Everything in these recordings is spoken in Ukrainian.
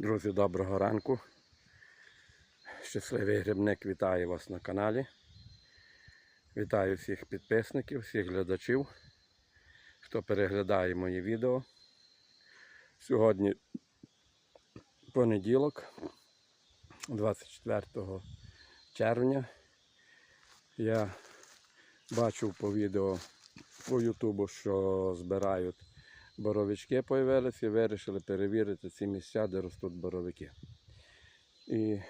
Друзі, доброго ранку. Щасливий грибник вітає вас на каналі. Вітаю всіх підписників, всіх глядачів, хто переглядає мої відео. Сьогодні понеділок, 24 червня. Я бачив по відео по Ютубу, що збирають боровички появилися і вирішили перевірити ці місця, де ростуть боровики. І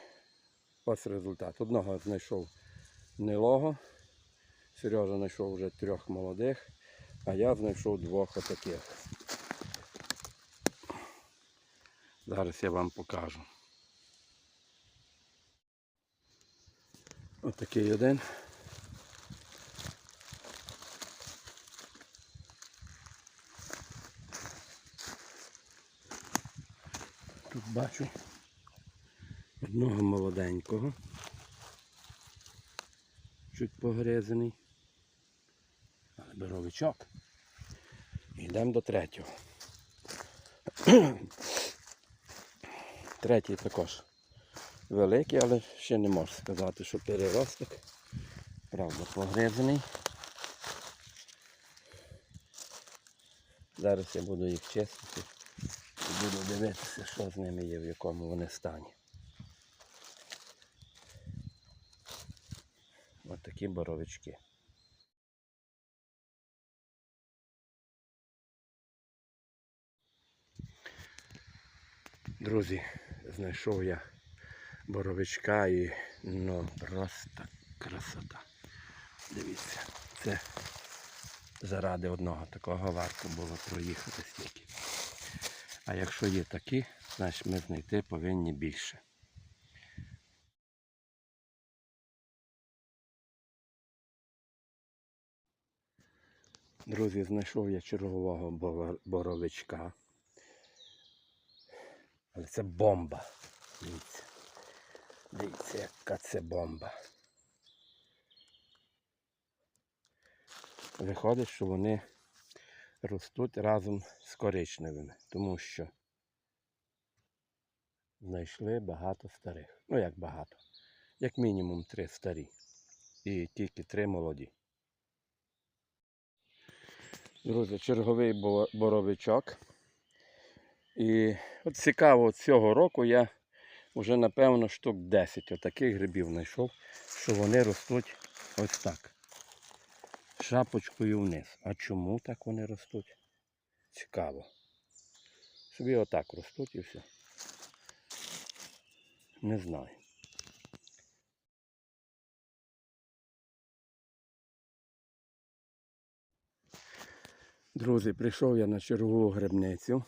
ось результат. Одного знайшов гнилого, Сережа знайшов вже трьох молодих, а я знайшов двох отаких. Зараз я вам покажу. Отакий один. Тут бачу одного молоденького, чуть погризаний. Але боровичок. Йдемо до третього. Третій також великий, але ще не можу сказати, що переросток. Правда, погризаний. Зараз я буду їх чистити. Буду дивитися, що з ними є, в якому вони стані. Ось такі боровички. Друзі, знайшов я боровичка і ну просто красота. Дивіться, це заради одного такого варто було проїхати стільки. А якщо є такі, значить ми знайти повинні більше. Друзі, знайшов я чергового боровичка. Але це бомба. Дивіться. Дивіться, яка це бомба. Виходить, що вони ростуть разом з коричневими, тому що знайшли багато старих. Ну як багато. Як мінімум три старі. І тільки три молоді. Друзі, черговий боровичок. І от цікаво, цього року я вже напевно штук 10 отаких грибів знайшов, що вони ростуть ось так. Шапочкою вниз. А чому так вони ростуть? Цікаво. Собі отак ростуть і все. Не знаю. Друзі, прийшов я на чергову грибницю.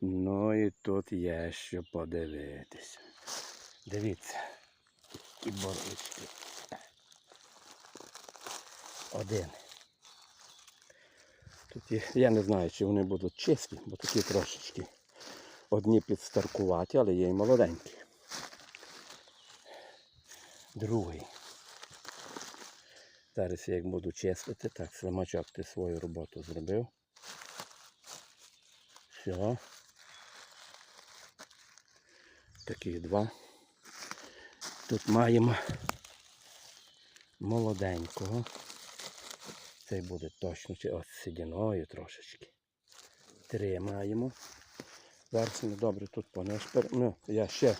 Ну і тут є що подивитися. Дивіться, які боровички. Один. Тут є, я не знаю, чи вони будуть чисті, бо такі трошечки одні підстаркуваті, але є й молоденькі. Другий. Зараз я їх буду чистити. Так, слимачок ти свою роботу зробив. Все. Такі два. Тут маємо молоденького. Цей буде точно ось сідіною трошечки. Три маємо. Зараз ми добре тут понешпер. Ну, я ще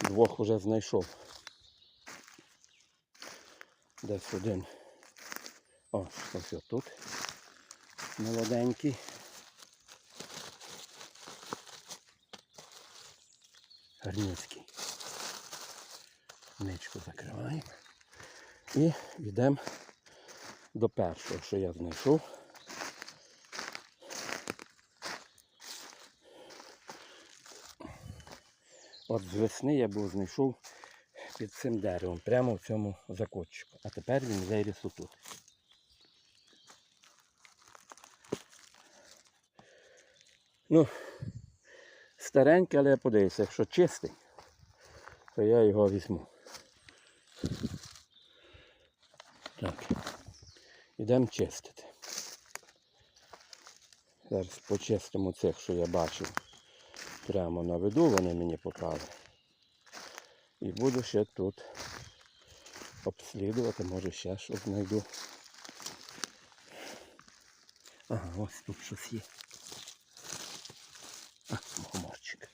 двох вже знайшов. Десь один. О, ось тут. Молоденький. Гарніцький. Ничку закриваємо. І йдемо до першого, що я знайшов. От з весни я був знайшов під цим деревом, прямо в цьому закотчику. А тепер він виріс отут. Ну, старенький, але я подивився, якщо чистий, то я його візьму. Так. Ідемо чистити. Зараз почистимо цих, що я бачив, Прямо на виду вони мені попали. І буду ще тут обслідувати, може ще щось знайду. Ага, ось тут щось є. Мухоморчик.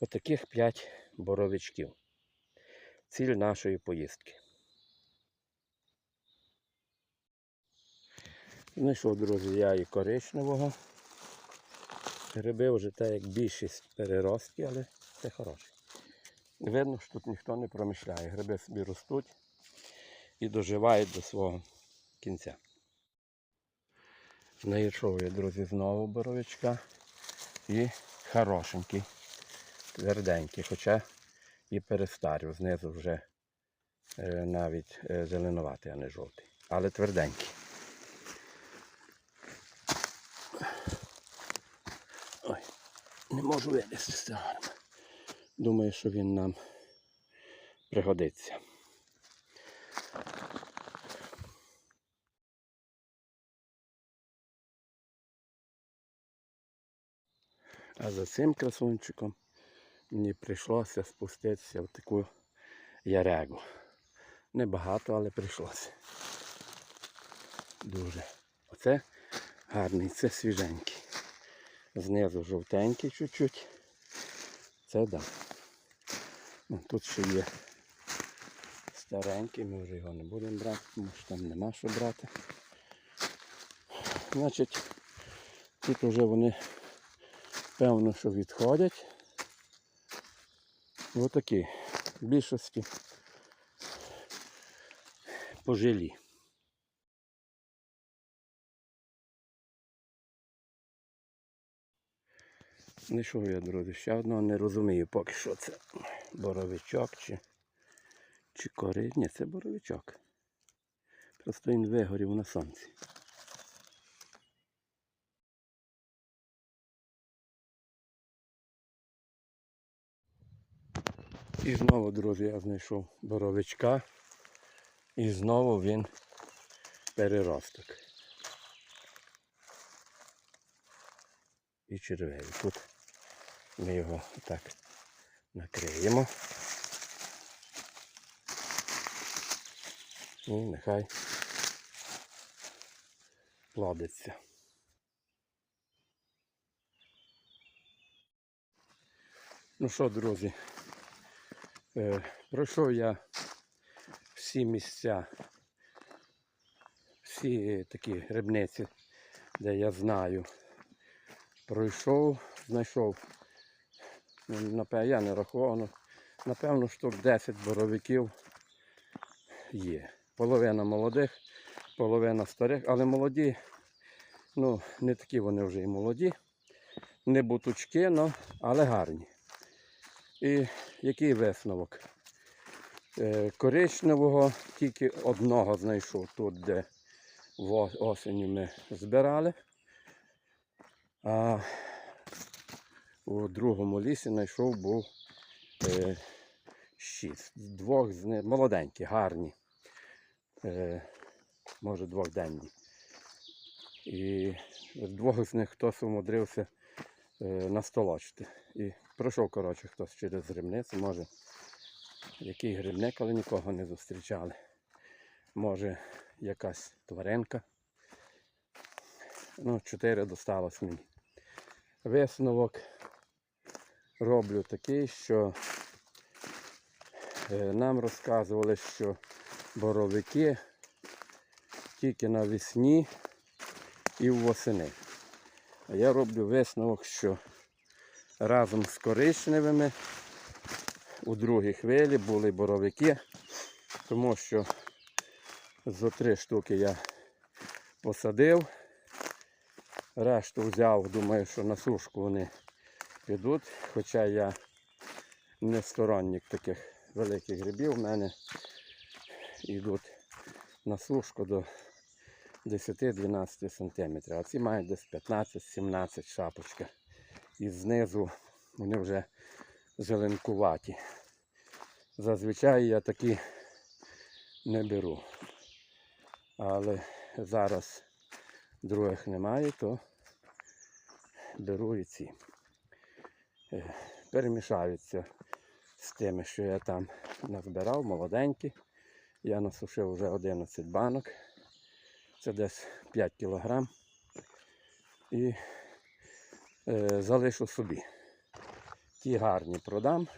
Отаких 5 боровичків. Ціль нашої поїздки. Знайшов, друзі, я і коричневого. Гриби вже так як більшість переростки, але це хороші. Видно, що тут ніхто не промишляє. Гриби собі ростуть і доживають до свого кінця. Знайшов я, друзі, знову боровичка. І хорошенький, тверденький, хоча і перестарів. Знизу вже е, навіть е, зеленуватий, а не жовтий. Але тверденький. Не можу вилізти з цього. Думаю, що він нам пригодиться. А за цим красунчиком мені прийшлося спуститися в таку ярегу. Небагато, але прийшлося. Дуже. Оце гарний, це свіженький. Знизу жовтенький чуть-чуть. Це да. Ну, тут ще є старенький, ми вже його не будемо брати, тому що там нема що брати. Значить, тут вже вони певно, що відходять. Отакі. В більшості пожилі. Знайшов я, друзі, ще одного не розумію поки що це боровичок чи, чи кори. Ні, це боровичок. Просто він вигорів на сонці. І знову, друзі, я знайшов боровичка. І знову він переросток. І червивий. Тут ми його так накриємо. І нехай плодиться. Ну що, друзі, е, пройшов я всі місця, всі такі грибниці, де я знаю. Пройшов, знайшов, я не рахував, ну, напевно, штук 10 боровиків є. Половина молодих, половина старих, але молоді, ну, не такі вони вже і молоді, не бутучки, но, але гарні. І який висновок? Е, Коричневого тільки одного знайшов тут, де в осені ми збирали. А у другому лісі знайшов був е, шість. Двох з них молоденькі, гарні. Е, може двохденні. І двох з них хтось умудрився е, настолочити. І пройшов, коротше, хтось через грибницю, може який грибник, але нікого не зустрічали. Може якась тваринка. Ну, чотири досталось мені. Висновок роблю такий, що е, нам розказували, що боровики тільки навесні і восени. А я роблю висновок, що разом з коричневими у другій хвилі були боровики, тому що зо три штуки я посадив. Решту взяв, думаю, що на сушку вони підуть. Хоча я не сторонник таких великих грибів, в мене йдуть на сушку до 10-12 см. А ці мають десь 15-17 шапочка. І знизу вони вже зеленкуваті. Зазвичай я такі не беру. Але зараз других немає, то беру і ці. Е, перемішаються з тими, що я там назбирав, молоденькі. Я насушив вже 11 банок. Це десь 5 кілограм. І е, залишу собі. Ті гарні продам.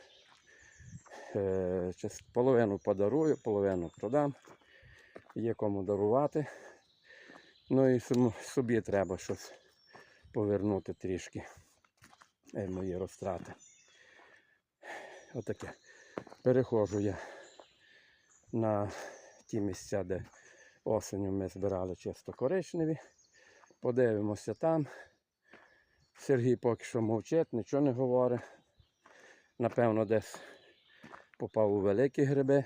Е, половину подарую, половину продам. Є кому дарувати. Ну і собі треба щось повернути трішки мої розтрати. Отаке. Переходжу я на ті місця, де осеню ми збирали чисто коричневі. Подивимося там. Сергій поки що мовчить, нічого не говорить. Напевно, десь попав у великі гриби.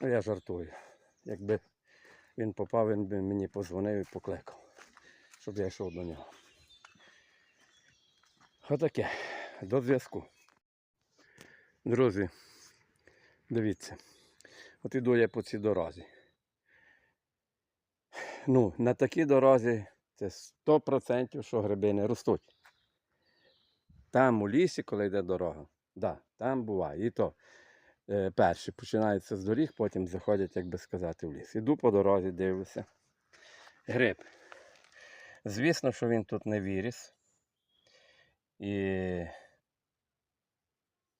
Ну, я жартую. Якби він попав, він би мені позвонив і покликав, щоб я йшов до нього. Отаке. До зв'язку. Друзі, дивіться. От іду я по цій дорозі. Ну, на такій дорозі це 100% що гриби не ростуть. Там у лісі, коли йде дорога, да, там буває. І то е, перші починаються з доріг, потім заходять, як би сказати, в ліс. Іду по дорозі, дивлюся. Гриб. Звісно, що він тут не виріс. І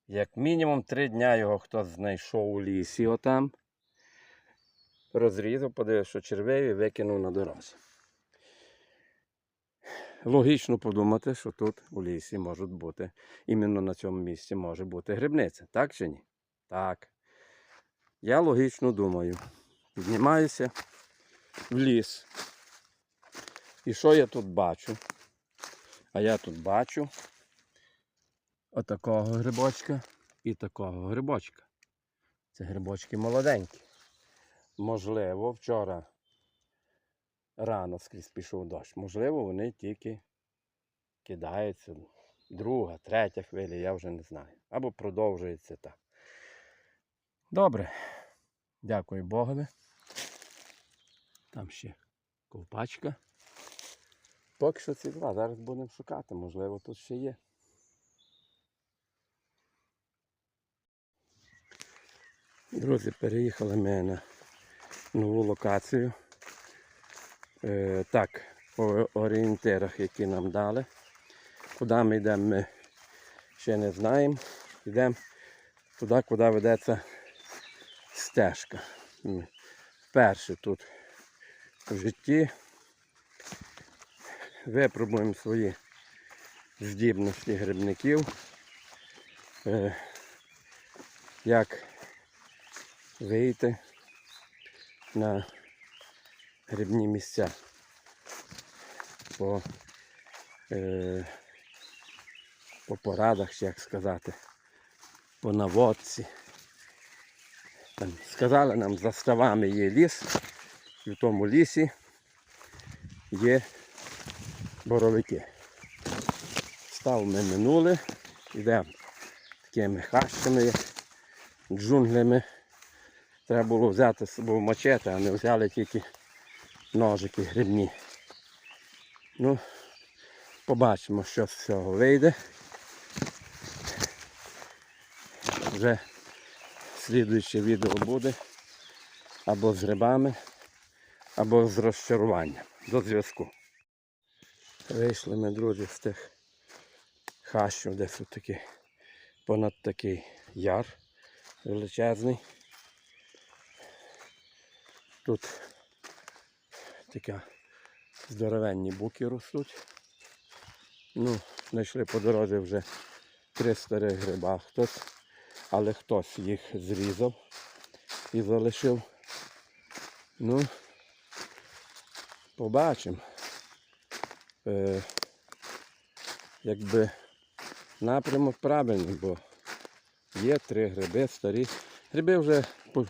як мінімум три дня його хтось знайшов у лісі отам. Розрізав, подивився, що червиві викинув на дорозі. Логічно подумати, що тут у лісі можуть бути, іменно на цьому місці може бути грибниця, так чи ні? Так. Я логічно думаю. Піднімаюся в ліс. І що я тут бачу? А я тут бачу отакого грибочка і такого грибочка. Це грибочки молоденькі. Можливо, вчора рано скрізь пішов дощ. Можливо, вони тільки кидаються. Друга, третя хвиля, я вже не знаю. Або продовжується так. Добре. Дякую Богові. Там ще ковпачка. Поки що ці два. Зараз будемо шукати, можливо, тут ще є. Друзі, переїхали ми на нову локацію. Е, так, по орієнтирах, які нам дали. Куди ми йдемо, ми ще не знаємо. Йдемо туди, куди ведеться стежка. Ми Вперше тут в житті випробуємо свої здібності грибників. Е, як вийти на грибні місця по, е, по порадах, як сказати, по наводці. Там сказали нам, за ставами є ліс, і в тому лісі є боровики. Став ми минули, йдемо такими хащами, джунглями. Треба було взяти з собою мачете, а не взяли тільки ножики грибні. Ну, побачимо, що з цього вийде. Вже слідуюче відео буде або з грибами, або з розчаруванням. До зв'язку. Вийшли ми, друзі, з тих хащів, десь тут понад такий яр величезний. Тут така здоровенні буки ростуть. Ну, знайшли по дорозі вже три старих гриба хтось, але хтось їх зрізав і залишив. Ну, побачимо. Е, якби напрямок правильний, бо є три гриби старі. Гриби вже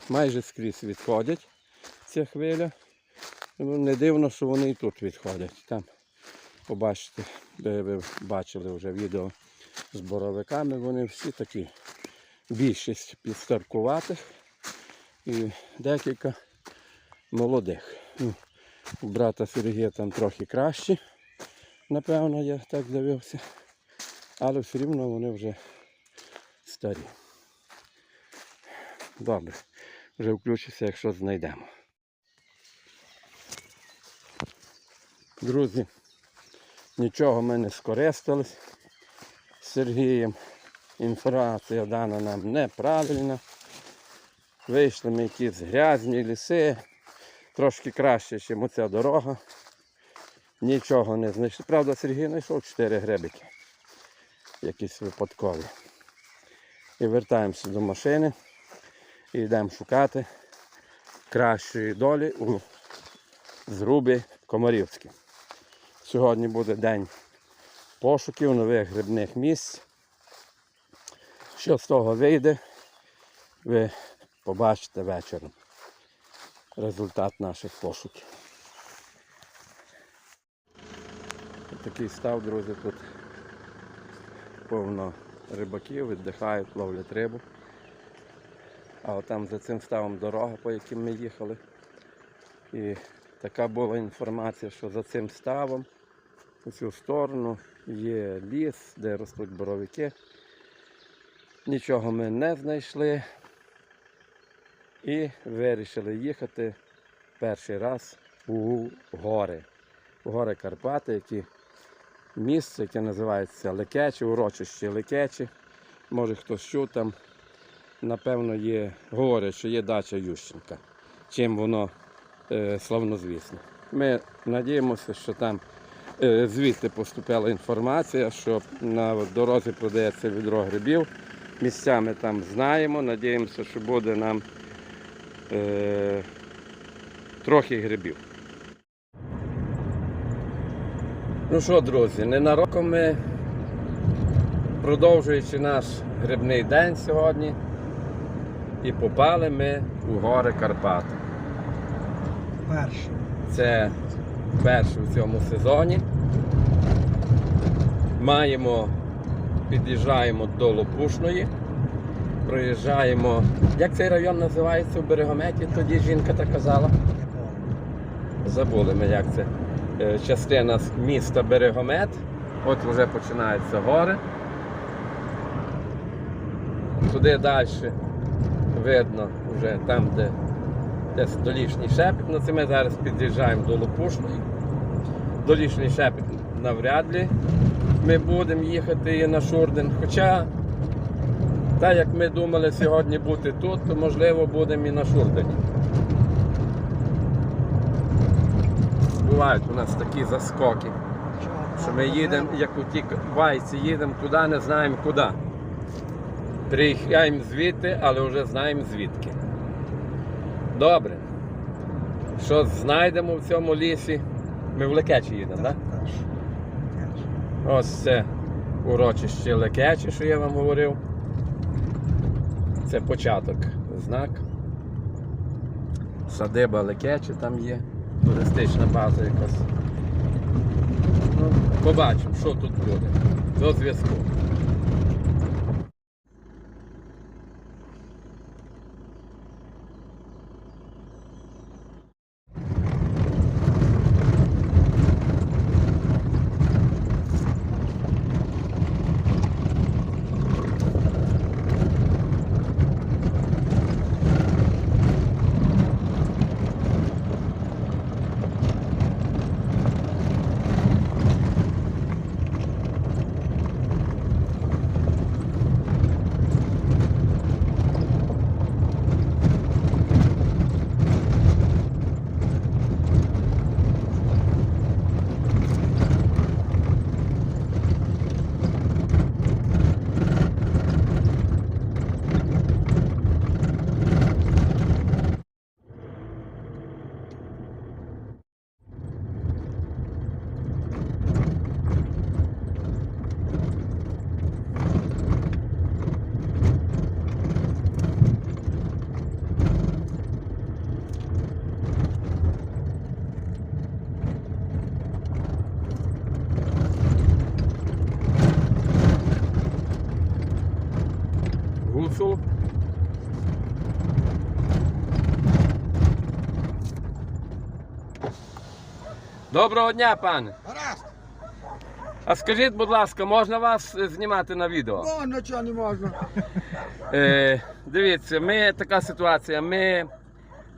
майже скрізь відходять ця хвиля. Ну, не дивно, що вони і тут відходять. Там побачите, де ви бачили вже відео з боровиками, вони всі такі. Більшість підстаркуватих і декілька молодих. Ну, у брата Сергія там трохи кращі, напевно, я так дивився. Але все рівно вони вже старі. Добре. Вже включуся, якщо знайдемо. Друзі, нічого ми не скористались з Сергієм. Інформація дана нам неправильна. Вийшли ми якісь грязні ліси, трошки краще, ніж оця дорога. Нічого не знайшли. Правда, Сергій знайшов 4 гребики. Якісь випадкові. І вертаємося до машини і йдемо шукати кращої долі у зрубі Комарівській. Сьогодні буде день пошуків нових грибних місць. Що з того вийде, ви побачите вечором результат наших пошуків. Такий став, друзі, тут повно рибаків, віддихають, ловлять рибу. А там за цим ставом дорога, по яким ми їхали. І така була інформація, що за цим ставом у цю сторону є ліс, де ростуть боровики. Нічого ми не знайшли і вирішили їхати перший раз у гори. У гори Карпати, які місце, яке називається Лекечі, урочище Лекечі. Може хтось чув там, напевно, є, говорять, що є дача Ющенка. Чим воно е, славнозвісне. Ми надіємося, що там звідти поступила інформація, що на дорозі продається відро грибів. Місцями там знаємо. Надіємося, що буде нам е, трохи грибів. Ну що, друзі, ненароком ми, продовжуючи наш грибний день сьогодні, і попали ми у гори Карпати. Перший. Це перший в цьому сезоні. Маємо, під'їжджаємо до Лопушної, проїжджаємо. Як цей район називається у Берегометі? Тоді жінка так казала. Забули ми, як це. Е, Частина міста Берегомет. От вже починаються гори. Туди далі видно, вже там, де десь долішній шепіт. Ну, це ми зараз під'їжджаємо до Лопушної. Долішній шепіт навряд ли ми будемо їхати на Шурден. Хоча, так як ми думали сьогодні бути тут, то можливо будемо і на Шурдені. Бувають у нас такі заскоки, що ми їдемо, як у ті вайці, їдемо туди, не знаємо куди. Приїхаємо звідти, але вже знаємо звідки. Добре. Що знайдемо в цьому лісі? Ми в Лекечі їдемо, так? Так. Ось це урочище Лекечі, що я вам говорив. Це початок знак. Садиба Лекечі там є, туристична база якась. Ну, побачимо, що тут буде. До зв'язку. Доброго дня, пане. Гаразд. А скажіть, будь ласка, можна вас е, знімати на відео? О, ну чого не можна. Е, дивіться, ми така ситуація. Ми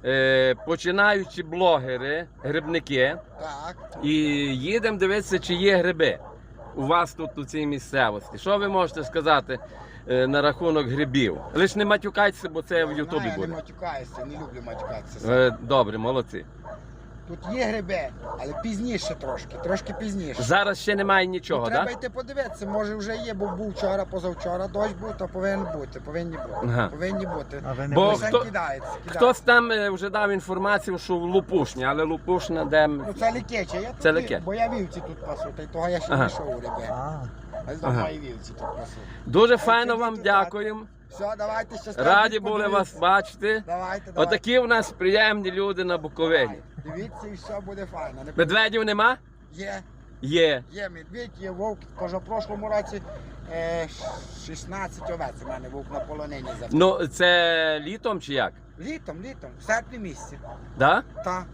е, починаючі блогери, грибники, Так. і їдемо дивитися, чи є гриби у вас тут у цій місцевості. Що ви можете сказати е, на рахунок грибів? Лиш не матюкайтеся, бо це в Ютубі Знаю, буде. Не матюкаюся, не люблю матюкатися. Е, добре, молодці. Тут є гриби, але пізніше трошки, трошки пізніше. Зараз ще немає нічого, Треба так? йти подивитися, може вже є, бо був вчора, позавчора, дощ був, то повинен бути, повинні бути. Ага. Повинні бути. А ви не Бо хто- кидається, кидається. Хтось там е, вже дав інформацію, що в Лупушні, але Лупушна де. Ну це лікече, я тут Це вів, лікеч. бо я вівці тут пасу, та й того я ще Ага. не йшов у гриби. А, А з Ага. мої вівці тут пасу. Дуже файно вам дякуємо. Все, давайте щас. Раді були вас бачити. Давайте, давайте. Отакі в нас приємні люди на Буковині. Дивіться і все буде файно. Не Медведів нема? Є, Є. є медведь, є вовк. Позапрошлому році е, 16 овець у мене вовк на полонині за Ну, це літом чи як? Літом, літом, в серпні місяці. Да? Та.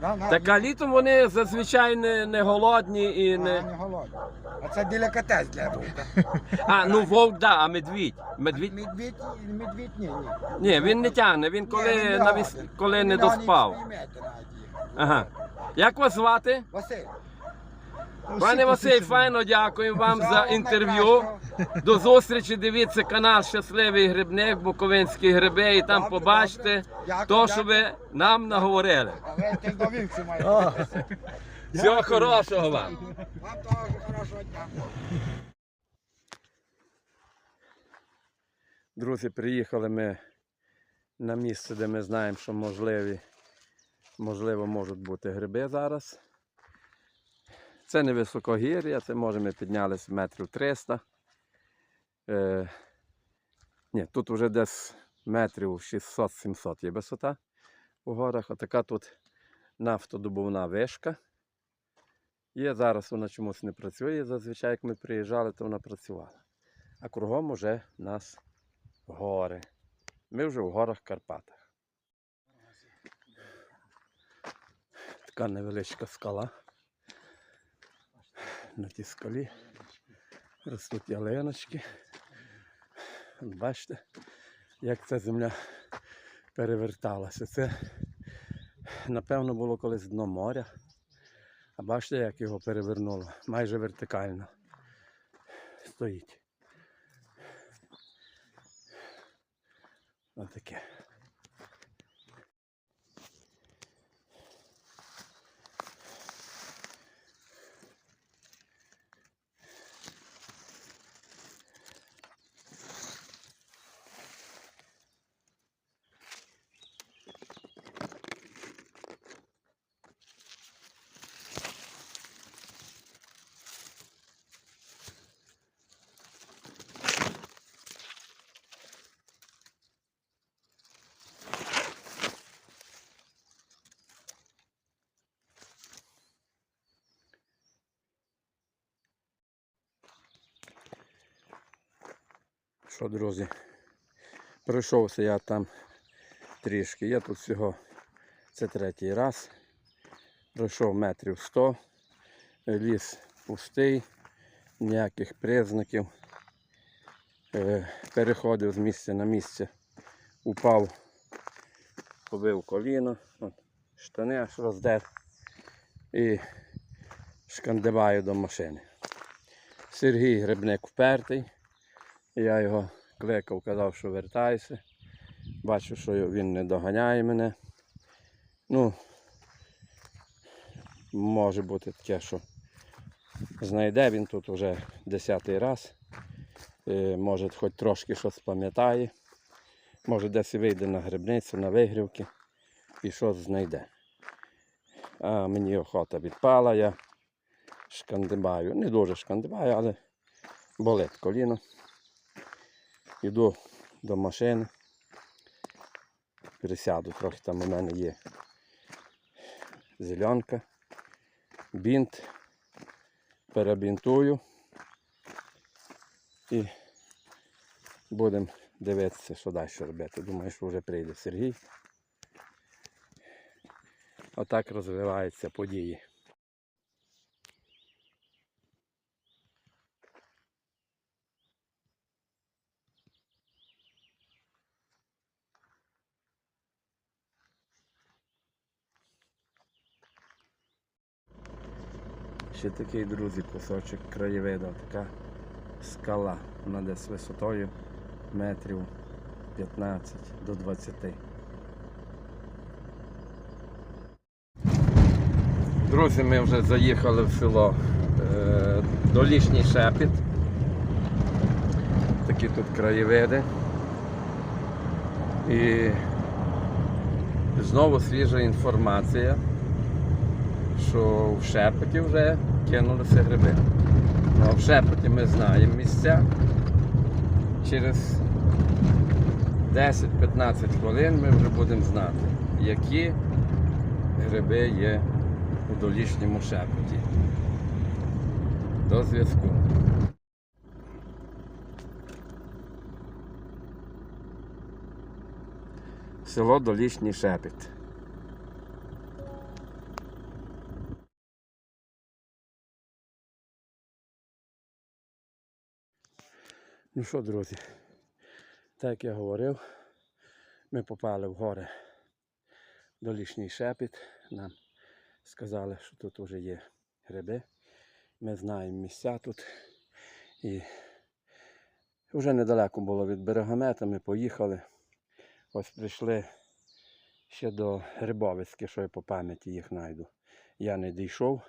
Да, на, Так а літом вони зазвичай не, не голодні і не... не. не голодні. А це делікатес для вовка. А, ну вовк, да, а медвідь. Медвідь. Медвідь, медвідь ні, ні. Ні, він не тягне, він Ні, коли, він не навіс... голодний. коли Він не доспав. спіймете навіть їх. Ага. Як вас звати? Василь. Пане Василь, файно дякуємо вам за інтерв'ю. До зустрічі. Дивіться канал Щасливий Грибник, Буковинські гриби, і там побачите. То, що ви нам наговорили. Маєте. Всього хорошого вам. Вам хорошого дня. Друзі, приїхали ми на місце, де ми знаємо, що можливі, можливо можуть бути гриби зараз. Це не високогір'я, це може ми піднялися метрів 300. Е, ні, тут вже десь метрів 600-700 є висота у горах. Отака тут нафтодобувна вишка. Є зараз вона чомусь не працює. Зазвичай, як ми приїжджали, то вона працювала. А кругом уже нас гори. Ми вже в горах Карпатах. Така невеличка скала. На тій скалі ростуть ялиночки. Бачите, як ця земля переверталася. Це, напевно, було колись дно моря. А бачите, як його перевернуло? Майже вертикально стоїть. Отаке. Що, друзі? Пройшовся я там трішки. Я тут всього це третій раз. Пройшов метрів 100. Ліс пустий, ніяких признаків. Е, Переходив з місця на місце, упав, побив коліно, от, штани аж роздер і шкандибаю до машини. Сергій Грибник впертий. Я його кликав, казав, що вертайся. Бачу, що він не доганяє мене. Ну, може бути таке, що знайде він тут вже десятий раз. Е, Може, хоч трошки щось пам'ятає. Може, десь вийде на грибницю, на вигрівки і щось знайде. А мені охота відпала, я шкандибаю. Не дуже шкандибаю, але болить коліно. Йду до машини. Присяду, трохи там у мене є зеленка, бінт, перебінтую і будемо дивитися, що далі робити. Думаю, що вже прийде Сергій. Отак розвиваються події. Ще такий, друзі, кусочок краєвиду, така скала. Вона десь висотою метрів 15 до 20. Друзі, ми вже заїхали в село е, Долішній Шепіт. Такі тут краєвиди. І знову свіжа інформація, що в Шепеті вже кинулися гриби. Ну, а в Шепеті ми знаємо місця. Через 10-15 хвилин ми вже будемо знати, які гриби є у долішньому шепоті. До зв'язку. Село Долішній Шепіт. Ну що, друзі, так як я говорив, ми попали в гори Долішній Шепіт. Нам сказали, що тут вже є гриби. Ми знаємо місця тут. І вже недалеко було від берегомета, ми поїхали. Ось прийшли ще до Грибовицьки, що я по пам'яті їх знайду. Я не дійшов,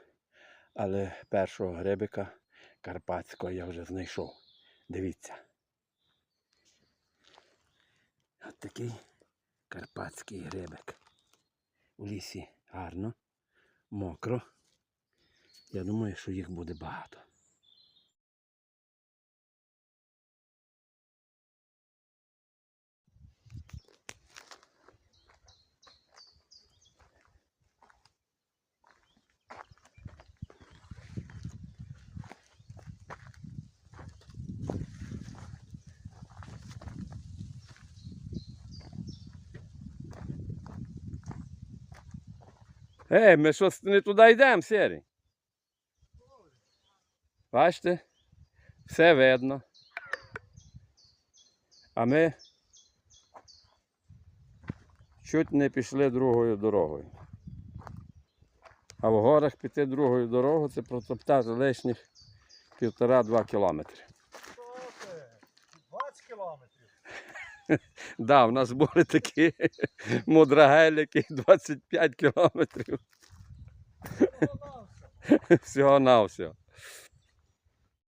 але першого грибика карпатського я вже знайшов. Дивіться. От такий карпатський грибик. У лісі гарно, мокро. Я думаю, що їх буде багато. Ей, ми щось не туди йдемо, Сірий. Бачите? Все видно. А ми чуть не пішли другою дорогою. А в горах піти другою дорогою це протоптати лишніх півтора-два кілометри. Що ти? 20 кілометрів. Да, у нас були такі мудрагеліки 25 кілометрів. Всього на всього.